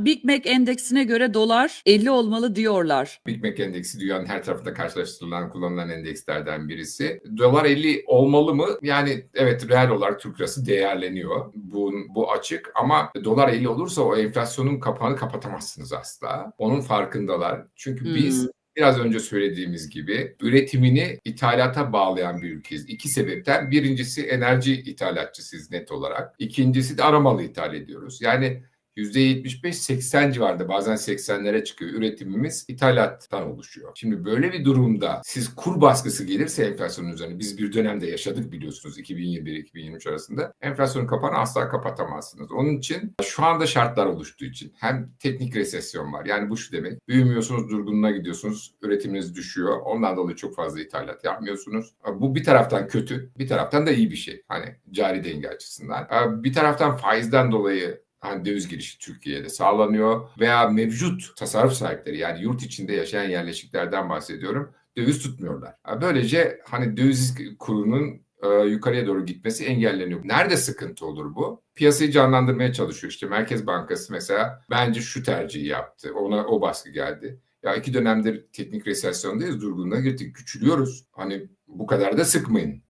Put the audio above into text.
Big Mac endeksine göre dolar 50 olmalı diyorlar. Big Mac endeksi dünyanın her tarafında karşılaştırılan, kullanılan endekslerden birisi. Dolar 50 olmalı mı? Yani evet reel olarak Türk lirası değerleniyor. Bu, bu açık ama dolar 50 olursa o enflasyonun kapağını kapatamazsınız asla. Onun farkındalar. Çünkü Hmm. biz biraz önce söylediğimiz gibi üretimini ithalata bağlayan bir ülkeyiz. İki sebepten birincisi enerji ithalatçısıyız net olarak. İkincisi de aramalı ithal ediyoruz. Yani %75-80 civarında bazen 80'lere çıkıyor. Üretimimiz ithalattan oluşuyor. Şimdi böyle bir durumda siz kur baskısı gelirse enflasyonun üzerine biz bir dönemde yaşadık biliyorsunuz 2021-2023 arasında. Enflasyonun kapağını asla kapatamazsınız. Onun için şu anda şartlar oluştuğu için hem teknik resesyon var. Yani bu şu demek. Büyümüyorsunuz, durgunluğa gidiyorsunuz, üretiminiz düşüyor. Ondan dolayı çok fazla ithalat yapmıyorsunuz. Bu bir taraftan kötü, bir taraftan da iyi bir şey. Hani cari denge açısından. Bir taraftan faizden dolayı hani döviz girişi Türkiye'de sağlanıyor veya mevcut tasarruf sahipleri yani yurt içinde yaşayan yerleşiklerden bahsediyorum döviz tutmuyorlar. Böylece hani döviz kurunun e, yukarıya doğru gitmesi engelleniyor. Nerede sıkıntı olur bu? Piyasayı canlandırmaya çalışıyor. İşte Merkez Bankası mesela bence şu tercihi yaptı. Ona o baskı geldi. Ya iki dönemdir teknik resesyondayız, durgunluğa girdik, küçülüyoruz. Hani bu kadar da sıkmayın